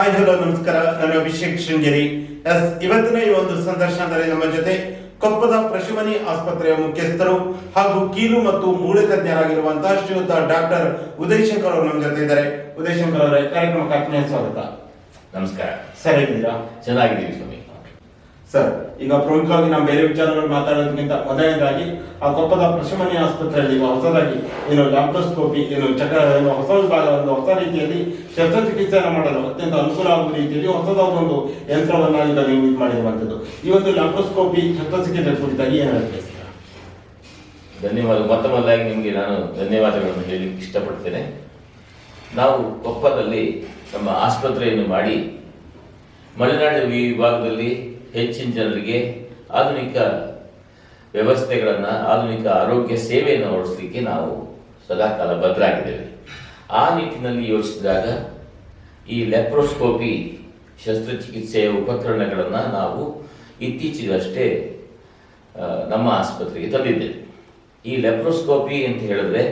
Hi, hello, ನಮಸ್ಕಾರ. ನಾನು Abhishek Sringeri. S, ಇವತ್ತಿನ ಈ ಒಂದು ಸಂದರ್ಶನದಲ್ಲಿ ನಮ್ಮ ಜೊತೆ ಕೊಪ್ಪದ ಪ್ರಶುಮನಿ ಆಸ್ಪತ್ರೆಯ ಮುಖ್ಯಸ್ಥರು ಹಾಗೂ ಕೀಲು ಮತ್ತು ಮೂಳೆ ತಜ್ಞರಾಗಿರುವಂತಹ ಶ್ರೀಯುತ ಡಾಕ್ಟರ್ ಉದಯ್ ಶಂಕರ್ ಅವರು ನಮ್ಮ ಜೊತೆ ಇದ್ದಾರೆ. ಉದಯ್ ಶಂಕರ್ ಅವರ, ಕಾರ್ಯಕ್ರಮಕ್ಕೆ ಆತ್ಮೀಯ ಸ್ವಾಗತ. ನಮಸ್ಕಾರ. ಸರ್, ಹೇಗಿದ್ದೀರಾ? ಚೆನ್ನಾಗಿದ್ದೀವಿ ಸ್ವಾಮಿ. ಸರ್, ಈಗ ಪ್ರಮುಖವಾಗಿ ನಾವು ಬೇರೆ ವಿಚಾರಗಳು ಮಾತಾಡೋದಕ್ಕಿಂತ ಮೊದಲನೇದಾಗಿ, ಆ ಕೊಪ್ಪದ ಪಶುಮನಿ ಆಸ್ಪತ್ರೆಯಲ್ಲಿ ಈಗ ಹೊಸದಾಗಿ ಏನು ಲ್ಯಾಪ್ಟೋಸ್ಕೋಪಿ ಏನು ಚಕ್ರ, ಏನು ಹೊಸ ಒಂದು ಹೊಸ ರೀತಿಯಲ್ಲಿ ಶಸ್ತ್ರಚಿಕಿತ್ಸೆಯನ್ನು ಮಾಡಲು ಅತ್ಯಂತ ಅನುಕೂಲ ಆಗುವ ರೀತಿಯಲ್ಲಿ ಹೊಸದಾದ ಒಂದು ಯಂತ್ರವನ್ನು ಈಗ ನೀವು ಇದು ಮಾಡಿರುವಂಥದ್ದು ಈ ಒಂದು ಲ್ಯಾಪ್ಟೋಸ್ಕೋಪಿ ಶಸ್ತ್ರಚಿಕಿತ್ಸೆ ಕುರಿತಾಗಿ ಏನು ಹೇಳ್ತೀವಿ ಸರ್? ಧನ್ಯವಾದ, ಮೊತ್ತ ಮೊದಲಾಗಿ ನಿಮಗೆ ನಾನು ಧನ್ಯವಾದಗಳನ್ನು ಹೇಳಲಿಕ್ಕೆ ಇಷ್ಟಪಡ್ತೇನೆ ನಾವು ಕೊಪ್ಪದಲ್ಲಿ ನಮ್ಮ ಆಸ್ಪತ್ರೆಯನ್ನು ಮಾಡಿ, ಮಲೆನಾಡು ವಿಭಾಗದಲ್ಲಿ ಹೆಚ್ಚಿನ ಜನರಿಗೆ ಆಧುನಿಕ ವ್ಯವಸ್ಥೆಗಳನ್ನು, ಆಧುನಿಕ ಆರೋಗ್ಯ ಸೇವೆಯನ್ನು ಒಡಿಸಲಿಕ್ಕೆ ನಾವು ಸದಾಕಾಲ ಬದ್ಧರಾಗಿದ್ದೇವೆ. ಆ ನಿಟ್ಟಿನಲ್ಲಿ ಯೋಚಿಸಿದಾಗ ಈ ಲೆಪ್ರೋಸ್ಕೋಪಿ ಶಸ್ತ್ರಚಿಕಿತ್ಸೆಯ ಉಪಕರಣಗಳನ್ನು ನಾವು ಇತ್ತೀಚೆಗಷ್ಟೇ ನಮ್ಮ ಆಸ್ಪತ್ರೆಗೆ ತಂದಿದ್ದೇವೆ. ಈ ಲೆಪ್ರೋಸ್ಕೋಪಿ ಅಂತ ಹೇಳಿದ್ರೆ,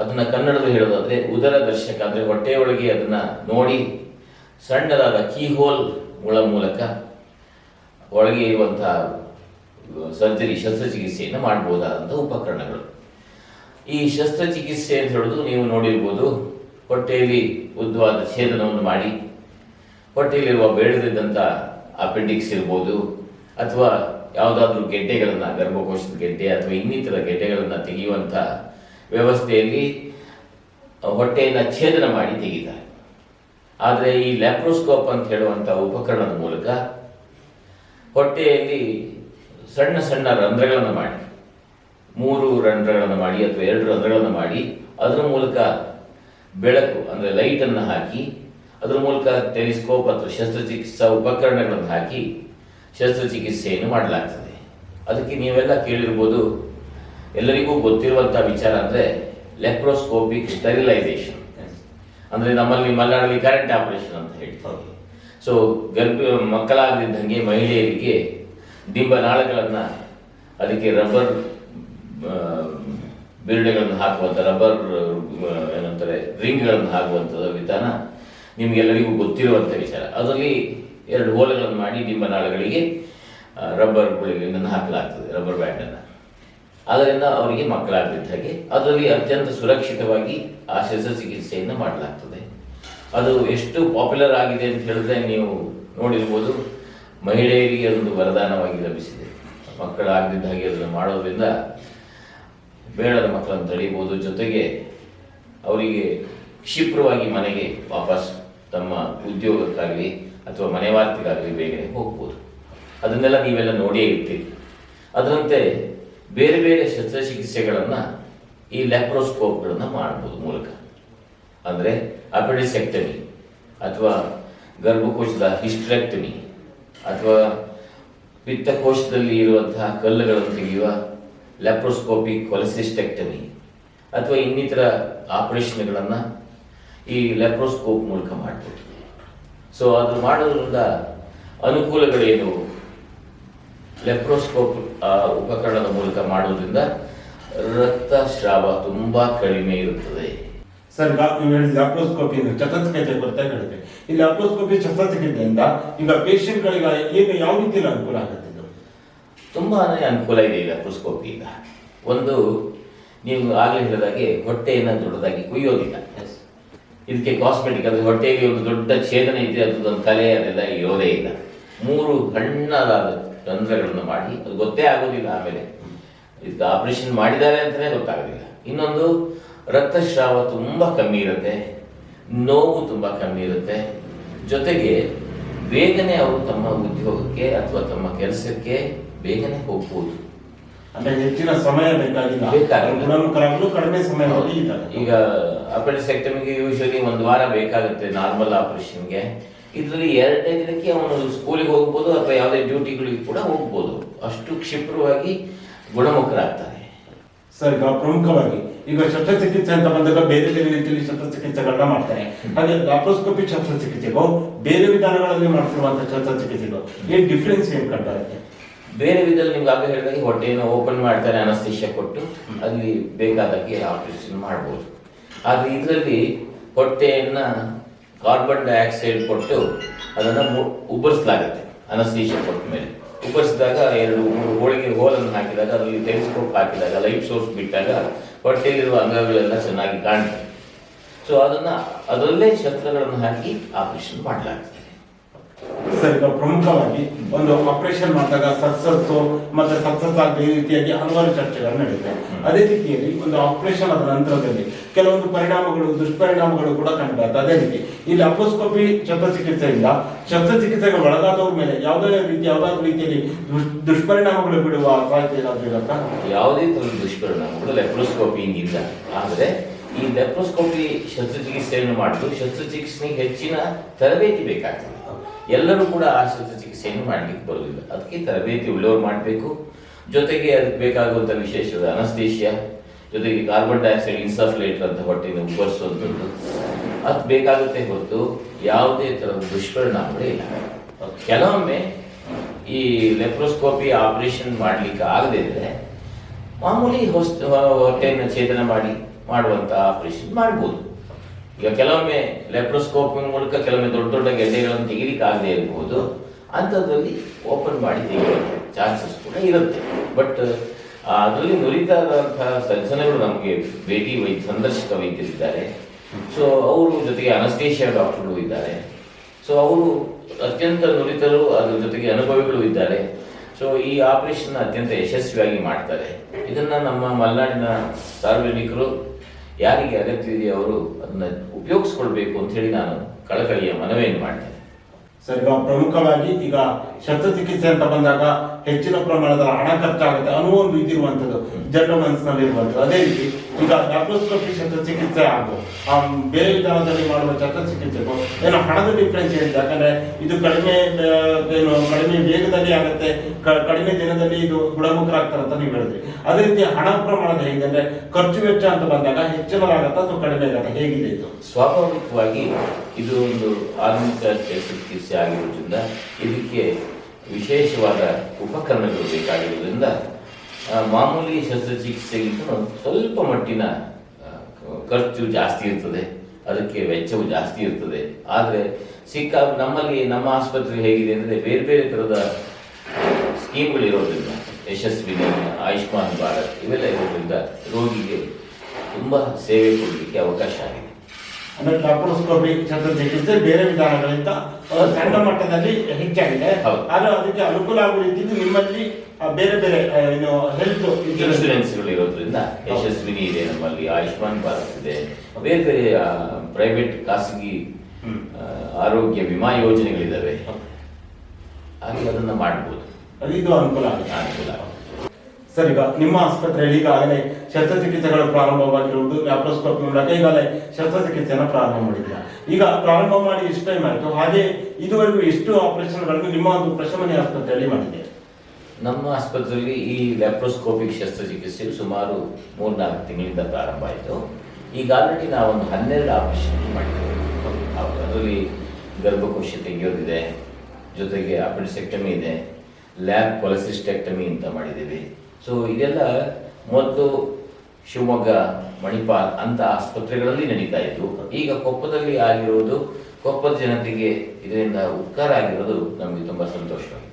ಅದನ್ನ ಕನ್ನಡದಲ್ಲಿ ಹೇಳೋದಾದ್ರೆ ಉದರ ದರ್ಶಕ ಅಂದ್ರೆ ಹೊಟ್ಟೆಯೊಳಗೆ ಅದನ್ನ ನೋಡಿ ಸಣ್ಣದಾದ ಕೀಹೋಲ್ ಮೂಲಕ ಒಳಗೆ ಇರುವಂತಹ ಸರ್ಜರಿ, ಶಸ್ತ್ರಚಿಕಿತ್ಸೆಯನ್ನು ಮಾಡಬಹುದಾದಂಥ ಉಪಕರಣಗಳು. ಈ ಶಸ್ತ್ರಚಿಕಿತ್ಸೆ ಅಂತ ಹೇಳೋದು ನೀವು ನೋಡಿರ್ಬೋದು, ಹೊಟ್ಟೆಯಲ್ಲಿ ಉದ್ದವಾದ ಛೇದನವನ್ನು ಮಾಡಿ, ಹೊಟ್ಟೆಯಲ್ಲಿರುವ ಬೇಡದಿದ್ದಂಥ ಅಪೆಂಡಿಕ್ಸ್ ಇರ್ಬೋದು, ಅಥವಾ ಯಾವುದಾದ್ರೂ ಗೆಡ್ಡೆಗಳನ್ನು, ಗರ್ಭಕೋಶದ ಗೆಡ್ಡೆ ಅಥವಾ ಇನ್ನಿತರ ಗೆಡ್ಡೆಗಳನ್ನು ತೆಗೆಯುವಂಥ ವ್ಯವಸ್ಥೆಯಲ್ಲಿ ಹೊಟ್ಟೆಯನ್ನು ಛೇದನ ಮಾಡಿ ತೆಗಿತಾರೆ ಆದರೆ ಈ ಲ್ಯಾಪ್ರೋಸ್ಕೋಪ್ ಅಂತ ಹೇಳುವಂಥ ಉಪಕರಣದ ಮೂಲಕ ಹೊಟ್ಟೆಯಲ್ಲಿ ಸಣ್ಣ ಸಣ್ಣ ರಂಧ್ರಗಳನ್ನು ಮಾಡಿ, ಮೂರು ರಂಧ್ರಗಳನ್ನು ಮಾಡಿ ಅಥವಾ ಎರಡು ರಂಧ್ರಗಳನ್ನು ಮಾಡಿ, ಅದರ ಮೂಲಕ ಬೆಳಕು, ಅಂದರೆ ಲೈಟನ್ನು ಹಾಕಿ, ಅದರ ಮೂಲಕ ಟೆಲಿಸ್ಕೋಪ್ ಅಥವಾ ಶಸ್ತ್ರಚಿಕಿತ್ಸಾ ಉಪಕರಣಗಳನ್ನು ಹಾಕಿ ಶಸ್ತ್ರಚಿಕಿತ್ಸೆಯನ್ನು ಮಾಡಲಾಗ್ತದೆ. ಅದಕ್ಕೆ ನೀವೆಲ್ಲ ಕೇಳಿರ್ಬೋದು, ಎಲ್ಲರಿಗೂ ಗೊತ್ತಿರುವಂಥ ವಿಚಾರ ಅಂದರೆ ಲೆಪ್ರೋಸ್ಕೋಪಿಕ್ ಸ್ಟೆರಿಲೈಸೇಷನ್. ಅಂದರೆ ನಮ್ಮಲ್ಲಿ ಮಲೆನಾಡಲ್ಲಿ ಕರೆಂಟ್ ಆಪರೇಷನ್ ಅಂತ ಹೇಳ್ತೀವಿ ಸೊ ಗರ್ಭ ಮಕ್ಕಳಾಗದಿದ್ದಂಗೆ ಮಹಿಳೆಯರಿಗೆ ಡಿಂಬನಾಳಗಳನ್ನು ಅದಕ್ಕೆ ರಬ್ಬರ್ ಬಿರುಡೆಗಳನ್ನು ಹಾಕುವಂಥ ರಬ್ಬರ್ ಏನಂತಾರೆ, ರಿಂಗ್ಗಳನ್ನು ಹಾಕುವಂಥದ್ದು ವಿಧಾನ ನಿಮಗೆಲ್ಲರಿಗೂ ಗೊತ್ತಿರುವಂಥ ವಿಚಾರ. ಅದರಲ್ಲಿ ಎರಡು ಹೋಲೆಗಳನ್ನು ಮಾಡಿ ಡಿಂಬನಾಳಗಳಿಗೆ ರಬ್ಬರ್ ಗುಳಿಗೆಗಳನ್ನು ಹಾಕಲಾಗ್ತದೆ, ರಬ್ಬರ್ ಬ್ಯಾಂಡನ್ನು. ಅದರಿಂದ ಅವರಿಗೆ ಮಕ್ಕಳಾಗದಿದ್ದ ಹಾಗೆ, ಅದರಲ್ಲಿ ಅತ್ಯಂತ ಸುರಕ್ಷಿತವಾಗಿ ಆ ಶಸ್ತ್ರಚಿಕಿತ್ಸೆಯನ್ನು ಮಾಡಲಾಗ್ತದೆ. ಅದು ಎಷ್ಟು ಪಾಪ್ಯುಲರ್ ಆಗಿದೆ ಅಂತ ಹೇಳಿದ್ರೆ ನೀವು ನೋಡಿರ್ಬೋದು. ಮಹಿಳೆಯರಿಗೆ ಅದೊಂದು ವರದಾನವಾಗಿ ಲಭಿಸಿದೆ. ಮಕ್ಕಳಾಗದಿದ್ದ ಹಾಗೆ ಅದನ್ನು ಮಾಡೋದ್ರಿಂದ ಬೇಡದ ಮಕ್ಕಳನ್ನು ತಡೀಬೋದು. ಜೊತೆಗೆ ಅವರಿಗೆ ಕ್ಷಿಪ್ರವಾಗಿ ಮನೆಗೆ ವಾಪಸ್ ತಮ್ಮ ಉದ್ಯೋಗಕ್ಕಾಗಲಿ ಅಥವಾ ಮನೆವಾರ್ತಿಗಾಗಲಿ ಬೇಗನೆ ಹೋಗ್ಬೋದು. ಅದನ್ನೆಲ್ಲ ನೀವೆಲ್ಲ ನೋಡೇ ಇರ್ತೀರಿ. ಅದರಂತೆ ಬೇರೆ ಬೇರೆ ಶಸ್ತ್ರಚಿಕಿತ್ಸೆಗಳನ್ನು ಈ ಲ್ಯಾಪ್ರೋಸ್ಕೋಪ್ಗಳನ್ನು ಮಾಡ್ಬೋದು ಮೂಲಕ. ಅಂದರೆ ಅಪೆಡಿಸೆಕ್ಟಮಿ ಅಥವಾ ಗರ್ಭಕೋಶದ ಹಿಸ್ಟ್ರೆಕ್ಟಮಿ ಅಥವಾ ಪಿತ್ತಕೋಶದಲ್ಲಿ ಇರುವಂತಹ ಕಲ್ಲುಗಳನ್ನು ತೆಗೆಯುವ ಲ್ಯಾಪ್ರೋಸ್ಕೋಪಿಕ್ ಕೊಲೆಸಿಸ್ಟೆಕ್ಟಮಿ ಅಥವಾ ಇನ್ನಿತರ ಆಪರೇಷನ್ಗಳನ್ನು ಈ ಲ್ಯಾಪ್ರೋಸ್ಕೋಪ್ ಮೂಲಕ ಮಾಡ್ಬೋದು ಸೊ ಅದು ಮಾಡೋದ್ರಿಂದ ಅನುಕೂಲಗಳೇನು? ಲೆಪ್ರೋಸ್ಕೋಪ್ ಉಪಕರಣದ ಮೂಲಕ ಮಾಡೋದ್ರಿಂದ ರಕ್ತಸ್ರಾವ ತುಂಬ ಕಡಿಮೆ ಇರುತ್ತದೆ. ಸರ್ ಈಗ ನೀವು ಹೇಳಿದ ಲ್ಯಾಪ್ರೋಸ್ಕೋಪಿ ಶಸ್ತ್ರಚಿಕಿತ್ಸೆ ಬರ್ತಾ ಹೇಳಿದೆ ಈ ಲ್ಯಾಪ್ರೋಸ್ಕೋಪಿ ಶಸ್ತ್ರಚಿಕಿತ್ಸೆಯಿಂದ ಈಗ ಪೇಷಂಟ್ಗಳಿಗೆ ಏನು ಯಾವ ರೀತಿಯಲ್ಲಿ ಅನುಕೂಲ ಆಗುತ್ತೆ ತುಂಬಾ ಅನುಕೂಲ ಇದೆ ಈ ಲ್ಯಾಪ್ರೋಸ್ಕೋಪಿಯಿಂದ. ಒಂದು ನೀವು ಆಗಲೇ ಹೇಳಿದಾಗೆ ಹೊಟ್ಟೆಯನ್ನು ದೊಡ್ಡದಾಗಿ ಕುಯ್ಯೋದಿಲ್ಲ. ಇದಕ್ಕೆ ಕಾಸ್ಮೆಟಿಕ್ ಅಂದರೆ ಹೊಟ್ಟೆಗೆ ಒಂದು ದೊಡ್ಡ ಛೇದನೆ ಇದೆ ಅದೊಂದು ಕಲೆ ಅದೆಲ್ಲ ಇರೋದೇ ಇಲ್ಲ. ಮೂರು ಸಣ್ಣದಾದ ರಂಧ್ರಗಳನ್ನು ಮಾಡಿ ಅದು ಗೊತ್ತೇ ಆಗೋದಿಲ್ಲ ಆಮೇಲೆ. ಇದಕ್ಕೆ ಆಪರೇಷನ್ ಮಾಡಿದ್ದಾರೆ ಅಂತಲೇ ಗೊತ್ತಾಗೋದಿಲ್ಲ. ಇನ್ನೊಂದು ರಕ್ತಸ್ರಾವ ತುಂಬ ಕಮ್ಮಿ ಇರುತ್ತೆ ನೋವು ತುಂಬ ಕಮ್ಮಿ ಇರುತ್ತೆ. ಜೊತೆಗೆ ಬೇಗನೆ ಅವರು ತಮ್ಮ ಉದ್ಯೋಗಕ್ಕೆ ಅಥವಾ ತಮ್ಮ ಕೆಲಸಕ್ಕೆ ಬೇಗನೆ ಹೋಗ್ಬೋದು. ಅಂದ್ರೆ ಹೆಚ್ಚಿನ ಸಮಯ ಬೇಕಾಗಿಲ್ಲ. ಕಡಿಮೆ ಸಮಯ ಈಗ ಅಪೆಂಡಿಸೆಕ್ಟಮಿಗೆ ಯೂಶಲಿ ಒಂದು ವಾರ ಬೇಕಾಗುತ್ತೆ ನಾರ್ಮಲ್ ಆಪರೇಷನ್ಗೆ ಇದರಲ್ಲಿ ಎರಡನೇ ದಿನಕ್ಕೆ ಅವನು ಸ್ಕೂಲಿಗೆ ಹೋಗ್ಬೋದು ಅಥವಾ ಯಾವುದೇ ಡ್ಯೂಟಿಗಳಿಗೆ ಕೂಡ ಹೋಗ್ಬೋದು. ಅಷ್ಟು ಕ್ಷಿಪ್ರವಾಗಿ ಗುಣಮುಖರಾಗ್ತಾರೆ. ಸರ್, ಈಗ ಪ್ರಮುಖವಾಗಿ, ಈಗ ಶಸ್ತ್ರಚಿಕಿತ್ಸೆ ಅಂತ ಬಂದಾಗ ಬೇರೆ ಬೇರೆ ರೀತಿಯಲ್ಲಿ ಶಸ್ತ್ರಚಿಕಿತ್ಸೆಗಳನ್ನ ಮಾಡ್ತಾರೆ. ಹಾಗೆ ಲ್ಯಾಪ್ರೋಸ್ಕೋಪಿ ಶಸ್ತ್ರಚಿಕಿತ್ಸೆಗೂ ಬೇರೆ ವಿಧಾನಗಳಲ್ಲಿ ಮಾಡ್ತಿರುವಂತಹ ಶಸ್ತ್ರಚಿಕಿತ್ಸೆಗೂ ಏನ್ ಡಿಫ್ರೆನ್ಸ್ ಏನ್ ಕಂಡು ಬೇರೆ ವಿಧದಲ್ಲಿ ನಿಮ್ಗೆ ಆಗ ಹೇಳಿದಾಗ ಹೊಟ್ಟೆಯನ್ನು ಓಪನ್ ಮಾಡ್ತಾರೆ ಅನಸ್ತಿಷ್ಯ ಕೊಟ್ಟು ಅಲ್ಲಿ ಬೇಕಾದಾಗೆ ಆಪರೇಷನ್ ಮಾಡ್ಬೋದು. ಆದರೆ ಇದರಲ್ಲಿ ಹೊಟ್ಟೆಯನ್ನ ಕಾರ್ಬನ್ ಡೈಆಕ್ಸೈಡ್ ಕೊಟ್ಟು ಅದನ್ನು ಉಬ್ಬರಿಸಲಾಗುತ್ತೆ ಅನಸ್ತಿಷ್ಯ ಕೊಟ್ಟ ಮೇಲೆ. ಉಬ್ಬರಿಸಿದಾಗ ಎರಡು ಮೂರು ಹೋಳಿಗೆ ಹೋಲನ್ನು ಹಾಕಿದಾಗ ಅದರಲ್ಲಿ ಟೆಲಿಸ್ಕೋಪ್ ಹಾಕಿದಾಗ ಲೈಟ್ ಸೋರ್ಸ್ ಬಿಟ್ಟಾಗ ಹೊಟ್ಟೆಯಲ್ಲಿರುವ ಅಂಗಗಳೆಲ್ಲ ಚೆನ್ನಾಗಿ ಕಾಣ್ತವೆ. ಸೊ ಅದನ್ನ ಅದರಲ್ಲೇ ಶಸ್ತ್ರಗಳನ್ನು ಹಾಕಿ ಆಪರೇಷನ್ ಮಾಡಲಾಗ್ತದೆ ಸರ್ ಪ್ರಮುಖವಾಗಿ ಒಂದು ಆಪರೇಷನ್ ಮಾಡಿದಾಗ ಸಕ್ಸಸ್ ಮತ್ತೆ ಸಕ್ಸಸ್ ಆಗದೆ ಈ ರೀತಿಯಾಗಿ ಹಲವಾರು ಚರ್ಚೆಗಳು ನಡೆಯುತ್ತೆ ಅದೇ ರೀತಿಯಲ್ಲಿ ಒಂದು ಆಪರೇಷನ್ ಆದ ನಂತರದಲ್ಲಿ ಕೆಲವೊಂದು ಪರಿಣಾಮಗಳು, ದುಷ್ಪರಿಣಾಮಗಳು ಕೂಡ ಕಂಡುಬರುತ್ತೆ ಅದೇ ರೀತಿ ಇಲ್ಲಿ ಅಪೋಸ್ಕೋಪಿ ಶಸ್ತ್ರಚಿಕಿತ್ಸೆಯಿಂದ ಶಸ್ತ್ರಚಿಕಿತ್ಸೆಗೆ ಒಳಗಾದವ್ರ ಮೇಲೆ ಯಾವುದೇ ರೀತಿ, ಯಾವ್ದಾದ್ರು ರೀತಿಯಲ್ಲಿ ದುಷ್- ದುಷ್ಪರಿಣಾಮಗಳು ಬಿಡುವ ಏನಾದ್ರು ಇರುತ್ತಾ? ಯಾವುದೇ ಥರದ ದುಷ್ಪರಿಣಾಮಗಳು ಲೆಪ್ರೋಸ್ಕೋಪಿಯಿಂದ ಆದರೆ ಈ ಲೆಪ್ರೋಸ್ಕೋಪಿ ಶಸ್ತ್ರಚಿಕಿತ್ಸೆಯನ್ನು ಮಾಡಲು ಶಸ್ತ್ರಚಿಕಿತ್ಸೆಗೆ ಹೆಚ್ಚಿನ ತರಬೇತಿ ಬೇಕಾಗ್ತದೆ. ಎಲ್ಲರೂ ಕೂಡ ಆಶ್ರಿತ ಚಿಕಿತ್ಸೆಯನ್ನು ಮಾಡಲಿಕ್ಕೆ ಬರುವುದಿಲ್ಲ. ಅದಕ್ಕೆ ತರಬೇತಿ ಉಳ್ಳವರು ಮಾಡಬೇಕು. ಜೊತೆಗೆ ಅದಕ್ಕೆ ಬೇಕಾಗುವಂಥ ವಿಶೇಷದ ಅನಸ್ತೇಷಿಯಾ ಜೊತೆಗೆ ಕಾರ್ಬನ್ ಡೈಆಕ್ಸೈಡ್ ಇನ್ಸಫ್ಲೇಟರ್ ಅಂತ ಹೊಟ್ಟೆನ ಉಬ್ಬರಿಸುವಂಥದ್ದು. ಅದು ಬೇಕಾಗುತ್ತೆ ಹೊರತು ಯಾವುದೇ ಥರದ ದುಷ್ಪರಿಣಾಮಗಳೇ ಇಲ್ಲ. ಕೆಲವೊಮ್ಮೆ ಈ ಲೆಪ್ರೋಸ್ಕೋಪಿ ಆಪರೇಷನ್ ಮಾಡಲಿಕ್ಕೆ ಆಗದೇ ಇದ್ರೆ ಮಾಮೂಲಿ ಹೊಸ ಹೊಟ್ಟೆಯನ್ನು ಛೇದನ ಮಾಡಿ, ಮಾಡುವಂಥ ಆಪರೇಷನ್ ಮಾಡ್ಬೋದು. ಈಗ ಕೆಲವೊಮ್ಮೆ ಲೆಪ್ರೋಸ್ಕೋಪ್ ಮೂಲಕ ಕೆಲವೊಮ್ಮೆ ದೊಡ್ಡ ದೊಡ್ಡ ಗೆಡ್ಡೆಗಳನ್ನು ತೆಗಿಲಿಕ್ಕೆ ಆಗದೆ ಇರಬಹುದು ಅಂಥದ್ರಲ್ಲಿ ಓಪನ್ ಮಾಡಿ ತೆಗೆಯುವಂಥ ಚಾನ್ಸಸ್ ಕೂಡ ಇರುತ್ತೆ. ಬಟ್ ಅದರಲ್ಲಿ ನುರಿತಾದಂತಹ ಸಜ್ಜನಗಳು ನಮಗೆ ಭೇಟಿ ವೈದ್ಯ ಸಂದರ್ಶಕ ವೈದ್ಯರಿದ್ದಾರೆ. ಸೊ ಅವರು ಜೊತೆಗೆ ಅನಸ್ತೇಷಿಯಾ ಡಾಕ್ಟರ್ಗಳು ಇದ್ದಾರೆ. ಸೊ ಅವರು ಅತ್ಯಂತ ನುರಿತರು, ಅದ್ರ ಜೊತೆಗೆ ಅನುಭವಿಗಳು ಇದ್ದಾರೆ. ಸೊ ಈ ಆಪರೇಷನ್ ಅತ್ಯಂತ ಯಶಸ್ವಿಯಾಗಿ ಮಾಡ್ತಾರೆ. ಇದನ್ನ ನಮ್ಮ ಮಲೆನಾಡಿನ ಸಾರ್ವಜನಿಕರು ಯಾರಿಗೆ ಅಗತ್ಯವಿದೆಯೋ ಅವರು ಅದನ್ನ ಉಪಯೋಗಿಸ್ಕೊಳ್ಬೇಕು ಅಂತ ಹೇಳಿ ನಾನು ಕಳಕಳಿಯ ಮನವಿಯನ್ನು ಮಾಡ್ತೇನೆ. ಸರ್, ಈಗ ಪ್ರಮುಖವಾಗಿ ಈಗ ಶಸ್ತ್ರಚಿಕಿತ್ಸೆ ಅಂತ ಬಂದಾಗ ಹೆಚ್ಚಿನ ಪ್ರಮಾಣದ ಹಣ ಖರ್ಚಾಗುತ್ತೆ ಅನ್ನೋ ಒಂದು ಇದಿರುವಂಥದ್ದು ಜನರ ಮನಸ್ಸಿನಲ್ಲಿ ಇರುವಂಥದ್ದು. ಅದೇ ರೀತಿ ಈಗ ಲ್ಯಾಪ್ರೋಸ್ಕೋಪಿ ಶಸ್ತ್ರಚಿಕಿತ್ಸೆ ಆ ಬೇರೆ ವಿಧಾನದಲ್ಲಿ ಮಾಡುವ ಶಸ್ತ್ರಚಿಕಿತ್ಸೆಗೂ ಏನೋ ಹಣದ ಡಿಫ್ರೆನ್ಸ್ ಏನಿದೆ? ಯಾಕಂದ್ರೆ ಇದು ಕಡಿಮೆ ಏನು ಕಡಿಮೆ ವೇಗದಲ್ಲಿ ಆಗುತ್ತೆ. ಕಡಿಮೆ ದಿನದಲ್ಲಿ ಇದು ಗುಣಮುಖರಾಗ್ತಾರೆ ಅಂತ ನೀವು ಹೇಳಿದ್ರಿ. ಅದೇ ರೀತಿ ಹಣ ಪ್ರಮಾಣದ ಹೇಗೆ ಅಂದ್ರೆ ಖರ್ಚು ವೆಚ್ಚ ಅಂತ ಬಂದಾಗ ಹೆಚ್ಚಿನದಾಗತ್ತಾ ಅಥವಾ ಕಡಿಮೆ ಆಗತ್ತೆ? ಹೇಗಿದೆ ಇದು? ಸ್ವಾಭಾವಿಕವಾಗಿ ಇದು ಒಂದು ಆಧುನಿಕ ಶಸ್ತ್ರಚಿಕಿತ್ಸೆ ಆಗಿರುವುದರಿಂದ ಇದಕ್ಕೆ ವಿಶೇಷವಾದ ಉಪಕರಣಗಳು ಬೇಕಾಗಿರುವುದರಿಂದ ಮಾಮೂಲಿ ಶಸ್ತ್ರಚಿಕಿತ್ಸೆಗಿಂತ ಸ್ವಲ್ಪ ಮಟ್ಟಿನ ಖರ್ಚು ಜಾಸ್ತಿ ಇರ್ತದೆ. ಅದಕ್ಕೆ ವೆಚ್ಚವು ಜಾಸ್ತಿ ಇರ್ತದೆ. ಆದರೆ ಸಿಕ್ಕ ನಮ್ಮಲ್ಲಿ, ನಮ್ಮ ಆಸ್ಪತ್ರೆ ಹೇಗಿದೆ ಅಂದರೆ ಬೇರೆ ಬೇರೆ ಥರದ ಸ್ಕೀಮ್ಗಳು ಇರೋದ್ರಿಂದ ಯಶಸ್ವಿನಿ, ಆಯುಷ್ಮಾನ್ ಭಾರತ್ ಇವೆಲ್ಲ ಇರೋದ್ರಿಂದ ರೋಗಿಗೆ ತುಂಬ ಸೇವೆ ಕೊಡಲಿಕ್ಕೆ ಅವಕಾಶ ಆಗಿದೆ. ಅಂದ್ರೆ ಲ್ಯಾಪ್ರೋಸ್ಕೋಪಿ ಶಸ್ತ್ರಚಿಕಿತ್ಸೆ ಬೇರೆ ವಿಧಾನಗಳಿಂದ ಸಣ್ಣ ಮಟ್ಟದಲ್ಲಿ ಹೆಚ್ಚಾಗಿದೆ. ಹೌದು. ಆದ್ರೆ ಅದಕ್ಕೆ ಅನುಕೂಲ ಆಗುವ ರೀತಿಯಲ್ಲಿ ನಿಮ್ಮಲ್ಲಿ ಬೇರೆ ಬೇರೆ ಏನು ಹೆಲ್ತ್ ಇನ್ಶೂರೆನ್ಸ್ಗಳು ಇರೋದ್ರಿಂದ ಯಶಸ್ವಿನಿ ಇದೆ ನಮ್ಮಲ್ಲಿ ಆಯುಷ್ಮಾನ್ ಭಾರತ್ ಇದೆ. ಬೇರೆ ಬೇರೆ ಪ್ರೈವೇಟ್ ಖಾಸಗಿ. ಆರೋಗ್ಯ ವಿಮಾ ಯೋಜನೆಗಳಿದ್ದಾವೆ ಹಾಗೆ ಅದನ್ನ ಮಾಡ್ಬೋದು. ಇದು ಅನುಕೂಲ ಆಗುತ್ತೆ. ಅನುಕೂಲ ಸರ್, ಈಗ ನಿಮ್ಮ ಆಸ್ಪತ್ರೆಯಲ್ಲಿ ಈಗಾಗಲೇ ಶಸ್ತ್ರಚಿಕಿತ್ಸೆಗಳು ಪ್ರಾರಂಭವಾಗಿರುವುದು ಲ್ಯಾಪ್ರೋಸ್ಕೋಪಿ ಮೂಲಕ ಈಗಾಗಲೇ ಶಸ್ತ್ರಚಿಕಿತ್ಸೆಯನ್ನು ಪ್ರಾರಂಭ ಮಾಡಿದ್ದೀರಾ? ಈಗ ಪ್ರಾರಂಭ ಮಾಡಿ ಇಷ್ಟು ಟೈಮ್ ಆಯಿತು. ಹಾಗೆ ಇದುವರೆಗೂ ಎಷ್ಟು ಆಪರೇಷನ್ಗಳನ್ನು ನಿಮ್ಮ ಒಂದು ಪ್ರಶಮನೆ ಆಸ್ಪತ್ರೆಯಲ್ಲಿ ಮಾಡಿದೆ? ನಮ್ಮ ಆಸ್ಪತ್ರೆಯಲ್ಲಿ ಈ ಲ್ಯಾಪ್ರೋಸ್ಕೋಪಿಕ್ ಶಸ್ತ್ರಚಿಕಿತ್ಸೆ ಸುಮಾರು ಮೂರ್ನಾಲ್ಕು ತಿಂಗಳಿಂದ ಪ್ರಾರಂಭ ಆಯಿತು. ಈಗ ಆಲ್ರೆಡಿ ನಾವೊಂದು ಹನ್ನೆರಡು ಆಪರೇಷನ್ ಮಾಡಿದ್ದೇವೆ ಅದರಲ್ಲಿ ಗರ್ಭಕೋಶ ತೆಗೆಯೋದಿದೆ ಜೊತೆಗೆ ಅಪೆಂಡಿಸೆಕ್ಟಮಿ ಇದೆ ಲ್ಯಾಬ್ ಕೊಲಸಿಸ್ಟೆಕ್ಟಮಿ ಅಂತ ಮಾಡಿದ್ದೀವಿ. ಸೊ ಇದೆಲ್ಲ ಮೊದಲು ಶಿವಮೊಗ್ಗ ಮಣಿಪಾಲ್ ಅಂತ ಆಸ್ಪತ್ರೆಗಳಲ್ಲಿ ನಡೀತಾ ಇತ್ತು. ಈಗ ಕೊಪ್ಪದಲ್ಲಿ ಆಗಿರುವುದು ಕೊಪ್ಪದ ಜನತೆಗೆ ಇದರಿಂದ ಉಪಕಾರ ಆಗಿರೋದು ನಮಗೆ ತುಂಬಾ ಸಂತೋಷವಾಗಿದೆ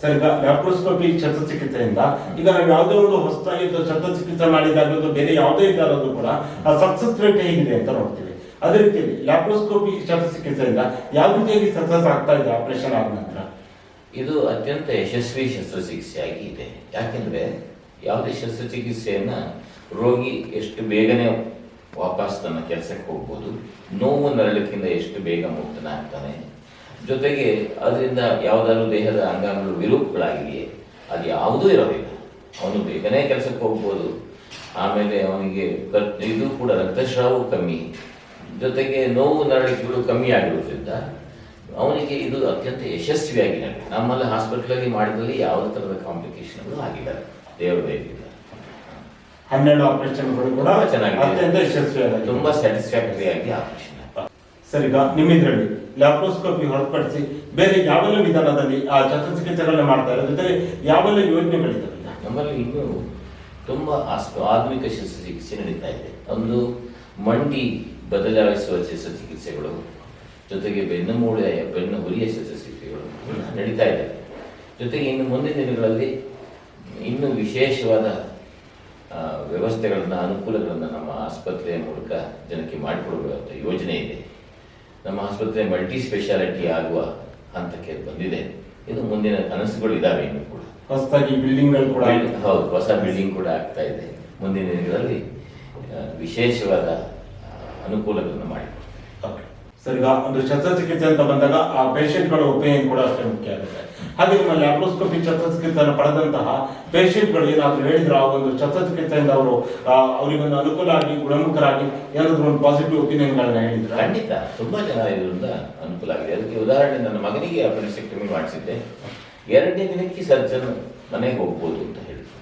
ಸರ್ ಈಗ ಲ್ಯಾಪ್ರೋಸ್ಕೋಪಿ ಶಸ್ತ್ರಚಿಕಿತ್ಸೆಯಿಂದ. ಈಗ ನಾವು ಯಾವುದೇ ಒಂದು ಹೊಸದಾಗಿ ಶಸ್ತ್ರಚಿಕಿತ್ಸೆ ಮಾಡಿದಾಗಲೂ ಬೇರೆ ಯಾವುದೇ ಇದ್ದಾಗಲೂ ಕೂಡ ಆ ಸಕ್ಸಸ್ ರೇಟ್ ಹೇಗಿದೆ ಅಂತ ನೋಡ್ತೀವಿ. ಅದೇ ರೀತಿಯಲ್ಲಿ ಲ್ಯಾಪ್ರೋಸ್ಕೋಪಿ ಶಸ್ತ್ರಚಿಕಿತ್ಸೆಯಿಂದ ಯಾವ ರೀತಿಯಾಗಿ ಸಕ್ಸಸ್ ಆಗ್ತಾ ಇದೆ ಆಪರೇಷನ್ ಆದ ನಂತರ? ಇದು ಅತ್ಯಂತ ಯಶಸ್ವಿ ಶಸ್ತ್ರಚಿಕಿತ್ಸೆಯಾಗಿ ಇದೆ. ಯಾಕೆಂದ್ರೆ ಯಾವುದೇ ಶಸ್ತ್ರಚಿಕಿತ್ಸೆಯನ್ನು ರೋಗಿ ಎಷ್ಟು ಬೇಗನೆ ವಾಪಸ್ ತನ್ನ ಕೆಲಸಕ್ಕೆ ಹೋಗ್ಬೋದು, ನೋವು ನರಳಕ್ಕಿಂತ ಎಷ್ಟು ಬೇಗ ಮುಕ್ತನಾಗ್ತಾನೆ. ಜೊತೆಗೆ ಅದರಿಂದ ಯಾವುದಾದ್ರೂ ದೇಹದ ಅಂಗಾಂಗಗಳು ವಿರೂಪಗಳಾಗಿದೆಯೇ ಅದು ಯಾವುದೂ ಇರೋದಿಲ್ಲ. ಅವನು ಬೇಗನೆ ಕೆಲಸಕ್ಕೆ ಹೋಗ್ಬೋದು. ಆಮೇಲೆ ಅವನಿಗೆ ಇದು ಕೂಡ ರಕ್ತಸ್ರಾವವು ಕಮ್ಮಿ. ಜೊತೆಗೆ ನೋವು ನರಳಿಕೆಗಳು ಕಮ್ಮಿ ಆಗಿರೋದ್ರಿಂದ ಅವನಿಗೆ ಇದು ಅತ್ಯಂತ ಯಶಸ್ವಿಯಾಗಿ ನಮ್ಮಲ್ಲಿ ಹಾಸ್ಪಿಟ್ಲಲ್ಲಿ ಮಾಡಿದಲ್ಲಿ ಯಾವುದೇ ಥರದ ಕಾಂಪ್ಲಿಕೇಶನ್ಗಳು ಆಗಿಲ್ಲ. ದೇವರ ದಯದಿಂದ ಹನ್ನೆರಡು ಆಪರೇಷನ್ಗಳು ಕೂಡ. ಅತ್ಯಂತ ಯಶಸ್ವಿಯಾಗಿದೆ. ತುಂಬಾ ಸ್ಯಾಟಿಸ್ಫ್ಯಾಕ್ಟರಿ ಆಗಿ ಆಪರೇಷನ್ ಸರ್ ಈಗ ನಿಮ್ಮಿದ್ರಲ್ಲಿ ಲ್ಯಾಪ್ರೋಸ್ಕೋಪಿ ಹೊರತುಪಡಿಸಿ ಬೇರೆ ಯಾವೆಲ್ಲ ವಿಧಾನದಲ್ಲಿ ಆ ಶಸ್ತ್ರಚಿಕಿತ್ಸೆಗಳನ್ನ ಮಾಡ್ತಾ ಇರೋ ಜೊತೆಗೆ ಯಾವೆಲ್ಲ ಯೋಜನೆಗಳಿದ್ದಾವೆ? ನಮ್ಮಲ್ಲಿ ಇನ್ನೂ ತುಂಬಾ ಆಧುನಿಕ ಶಸ್ತ್ರಚಿಕಿತ್ಸೆ ನಡೀತಾ ಇದೆ. ಒಂದು ಮಂಡಿ ಬದಲಾಯಿಸುವ ಶಸ್ತ್ರಚಿಕಿತ್ಸೆಗಳು ಜೊತೆಗೆ ಬೆನ್ನು ಮೂಳೆಯ ಬೆನ್ನು ಹುರಿಯ ಶಸ್ತ್ರಚಿಕಿತ್ಸೆಗಳು ನಡೀತಾ ಇದೆ. ಜೊತೆಗೆ ಇನ್ನು ಮುಂದಿನ ದಿನಗಳಲ್ಲಿ ಇನ್ನೂ ವಿಶೇಷವಾದ ವ್ಯವಸ್ಥೆಗಳನ್ನು ಅನುಕೂಲಗಳನ್ನು ನಮ್ಮ ಆಸ್ಪತ್ರೆಯ ಮೂಲಕ ಜನಕ್ಕೆ ಮಾಡಿಕೊಡಬೇಕಂತ ಯೋಜನೆ ಇದೆ. ನಮ್ಮ ಆಸ್ಪತ್ರೆ ಮಲ್ಟಿ ಸ್ಪೆಷಾಲಿಟಿ ಆಗುವ ಹಂತಕ್ಕೆ ಬಂದಿದೆ. ಇದು ಮುಂದಿನ ಕನಸುಗಳು ಇದ್ದಾವೆ ಇನ್ನು ಕೂಡ. ಹೊಸದಾಗಿ ಬಿಲ್ಡಿಂಗ್ಗಳು ಕೂಡ ಹೌದು ಹೊಸ ಬಿಲ್ಡಿಂಗ್ ಕೂಡ ಆಗ್ತಾ ಇದೆ. ಮುಂದಿನ ದಿನಗಳಲ್ಲಿ ವಿಶೇಷವಾದ ಅನುಕೂಲಗಳನ್ನು ಮಾಡಿಕೊಡ್ತೀವಿ. ಸರಿ ಸರ್ ಈಗ ಒಂದು ಶಸ್ತ್ರಚಿಕಿತ್ಸೆ ಅಂತ ಬಂದಾಗ ಆ ಪೇಷಂಟ್ಗಳ ಒಪಿನಿಯನ್ ಕೂಡ ಅಷ್ಟೇ ಮುಖ್ಯ ಆಗುತ್ತೆ. ಹಾಗೆ ನಿಮ್ಮ ಲ್ಯಾಪ್ರೋಸ್ಕೋಪಿ ಶಸ್ತ್ರಚಿಕಿತ್ಸೆಯನ್ನು ಪಡೆದಂತಹ ಪೇಷಂಟ್ಗಳು ನಾವು ಹೇಳಿದ್ರು ಆ ಒಂದು ಶಸ್ತ್ರಚಿಕಿತ್ಸೆಯಿಂದ ಅವರು ಅವರಿಗೊಂದು ಅನುಕೂಲ ಆಗಿ ಗುಣಮುಖರಾಗಿ ಏನಾದರೂ ಒಂದು ಪಾಸಿಟಿವ್ ಒಪಿನಿಯನ್ಗಳನ್ನ ಹೇಳಿದ್ರು? ಖಂಡಿತ. ತುಂಬಾ ಜನ ಇದರಿಂದ ಅನುಕೂಲ ಆಗಿದೆ. ಅದಕ್ಕೆ ಉದಾಹರಣೆ, ನನ್ನ ಮಗನಿಗೆ ಅಪೆಂಡಿಸೆಕ್ಟಮಿ ಮಾಡಿಸಿದ್ದೆ. ಎರಡನೇ ದಿನಕ್ಕೆ ಸರ್ಜನ್ ಮನೆಗೆ ಹೋಗ್ಬೋದು ಅಂತ ಹೇಳಿದ್ರು.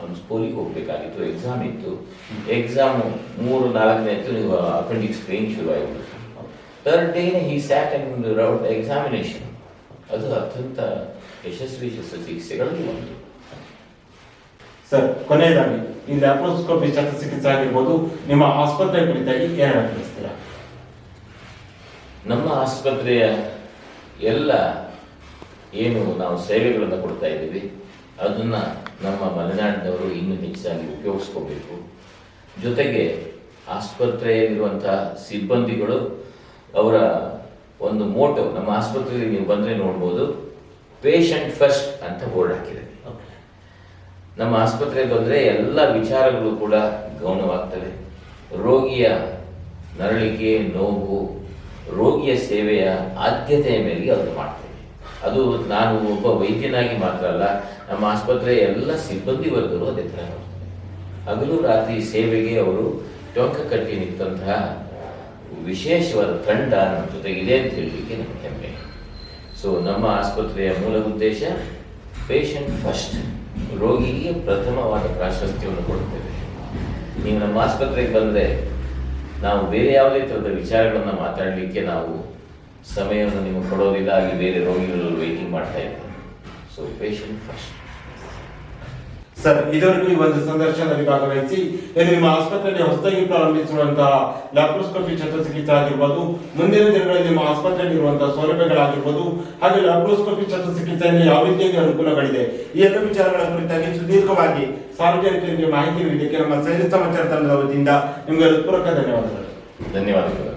ಅವನು ಸ್ಕೂಲಿಗೆ ಹೋಗ್ಬೇಕಾಗಿತ್ತು ಎಕ್ಸಾಮ್ ಇತ್ತು. ಎಕ್ಸಾಮು ಮೂರು, ನಾಲ್ಕನೇ ಇತ್ತು ನೀವು ಅಪೆಂಡಿಕ್ಸ್ ಪೇನ್ ಶುರು ಆಗಿಬಿಟ್ಟು ಥರ್ಡ್ ಡೇನೆ ಈ ಸ್ಯಾಟ್ ಅಂಡ್ ರೌಟ್ ಎಕ್ಸಾಮಿನೇಷನ್ ಅದು ಅತ್ಯಂತ ಯಶಸ್ವಿ ಶಸ್ತ್ರಚಿಕಿತ್ಸೆಗಳಲ್ಲಿ ಒಂದು ಸರ್ ಕೊನೆಯದಾಗಿ ಈ ಲ್ಯಾಪ್ರೋಸ್ಕೋಪಿ ಶಸ್ತ್ರಚಿಕಿತ್ಸೆ ಆಗಿರ್ಬೋದು ನಿಮ್ಮ ಆಸ್ಪತ್ರೆ ಕುರಿತಾಗಿ ಏನಾದ್ರು ತಿಳಿಸ್ತೀರಾ? ನಮ್ಮ ಆಸ್ಪತ್ರೆಯ ಎಲ್ಲ ಏನು ನಾವು ಸೇವೆಗಳನ್ನು ಕೊಡ್ತಾ ಇದ್ದೀವಿ ಅದನ್ನ ನಮ್ಮ ಮಲೆನಾಡಿನವರು ಇನ್ನೂ ಹೆಚ್ಚಾಗಿ ಉಪಯೋಗಿಸ್ಕೋಬೇಕು. ಜೊತೆಗೆ ಆಸ್ಪತ್ರೆಯಲ್ಲಿರುವಂತಹ ಸಿಬ್ಬಂದಿಗಳು ಅವರ ಒಂದು ಮೋಟೋ ನಮ್ಮ ಆಸ್ಪತ್ರೆಯಲ್ಲಿ ನೀವು ಬಂದರೆ ನೋಡ್ಬೋದು ಪೇಷಂಟ್ ಫಸ್ಟ್ ಅಂತ ಬೋರ್ಡ್ ಹಾಕಿದೆ. ನಮ್ಮ ಆಸ್ಪತ್ರೆ ಬಂದರೆ ಎಲ್ಲ ವಿಚಾರಗಳು ಕೂಡ ಗೌನವಾಗ್ತವೆ ರೋಗಿಯ ನರಳಿಕೆ ನೋವು ರೋಗಿಯ ಸೇವೆಯ ಆದ್ಯತೆಯ ಮೇರೆಗೆ ಅವರು ಮಾಡ್ತೇವೆ. ಅದು ನಾನು ಒಬ್ಬ ವೈದ್ಯನಾಗಿ ಮಾತ್ರ ಅಲ್ಲ ನಮ್ಮ ಆಸ್ಪತ್ರೆಯ ಎಲ್ಲ ಸಿಬ್ಬಂದಿ ವರ್ಗರು ಅದೇ ಥರ ಮಾಡ್ತಾರೆ ಹಗಲು ರಾತ್ರಿ ಸೇವೆಗೆ ಅವರು ಟೊಂಕ ಕಟ್ಟಿ ನಿಂತಹ ವಿಶೇಷವಾದ ತಂಡ ನಮ್ಮ ಜೊತೆಗಿದೆ ಅಂತ ಹೇಳಲಿಕ್ಕೆ ನಮಗೆ ಹೆಮ್ಮೆ. ಸೊ ನಮ್ಮ ಆಸ್ಪತ್ರೆಯ ಮೂಲ ಉದ್ದೇಶ ಪೇಷಂಟ್ ಫಸ್ಟ್ ರೋಗಿಗೆ ಪ್ರಥಮವಾದ ಪ್ರಾಶಸ್ತ್ಯವನ್ನು ಕೊಡುತ್ತೇವೆ ನೀವು ನಮ್ಮ ಆಸ್ಪತ್ರೆಗೆ ಬಂದರೆ ನಾವು ಬೇರೆ ಯಾವುದೇ ಥರದ ವಿಚಾರಗಳನ್ನು ಮಾತಾಡಲಿಕ್ಕೆ ನಾವು ಸಮಯವನ್ನು ನಿಮಗೆ ಕೊಡೋದಿಲ್ಲ ಬೇರೆ ರೋಗಿಗಳು ವೇಟಿಂಗ್ ಮಾಡ್ತಾ ಇದ್ದಾರೆ ಸೊ ಪೇಷಂಟ್ ಫಸ್ಟ್ ಸರ್ ಇದರಲ್ಲಿ ಒಂದು ಸಂದರ್ಶನದಲ್ಲಿ ಭಾಗವಹಿಸಿ ನಿಮ್ಮ ಆಸ್ಪತ್ರೆಯಲ್ಲಿ ಹೊಸದಾಗಿ ಪ್ರಾರಂಭಿಸಿರುವಂತಹ ಲ್ಯಾಪ್ರೋಸ್ಕೋಪಿ ಶಸ್ತ್ರಚಿಕಿತ್ಸೆ ಆಗಿರ್ಬೋದು, ಮುಂದಿನ ದಿನಗಳಲ್ಲಿ ನಿಮ್ಮ ಆಸ್ಪತ್ರೆಯಲ್ಲಿ ಇರುವಂತಹ ಸೌಲಭ್ಯಗಳಾಗಿರ್ಬೋದು, ಹಾಗೆ ಲ್ಯಾಪ್ರೋಸ್ಕೋಪಿ ಚಿಕಿತ್ಸೆಯಲ್ಲಿ ಯಾವ ರೀತಿಯಾಗಿ ಅನುಕೂಲಗಳಿದೆ, ಈ ಎಲ್ಲ ವಿಚಾರಗಳ ಕುರಿತಾಗಿ ಸುದೀರ್ಘವಾಗಿ ಸಾರ್ವಜನಿಕರಿಗೆ ಮಾಹಿತಿ ನೀಡಲಿಕ್ಕೆ ನಮ್ಮ ಸೈನಿಕ ಸಮಾಚಾರ ತಂಡದ ವತಿಯಿಂದ ನಿಮಗೆ ಹೃತ್ಪೂರ್ವಕ ಧನ್ಯವಾದಗಳು. ಧನ್ಯವಾದಗಳು.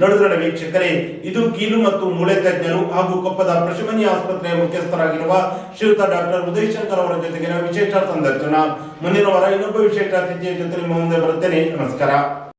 ನೋಡಿದ್ರೆ ವೀಕ್ಷಕರೇ ಇದು ಕೀಲು ಮತ್ತು ಮೂಳೆ ತಜ್ಞರು ಹಾಗೂ ಕೊಪ್ಪದ ಪಶುಮನಿ ಆಸ್ಪತ್ರೆಯ ಮುಖ್ಯಸ್ಥರಾಗಿರುವ ಶ್ರೀಯುತ ಡಾಕ್ಟರ್ ಉದಯ್ ಶಂಕರ್ ಅವರ ಜೊತೆಗಿನ ವಿಶೇಷ ಸಂದರ್ಶನ. ಮುಂದಿನ ವಾರ ಇನ್ನೊಬ್ಬ ವಿಶೇಷ ಅತಿಥಿಯ ಜೊತೆ ಮುಂದೆ ಬರುತ್ತೇನೆ. ನಮಸ್ಕಾರ.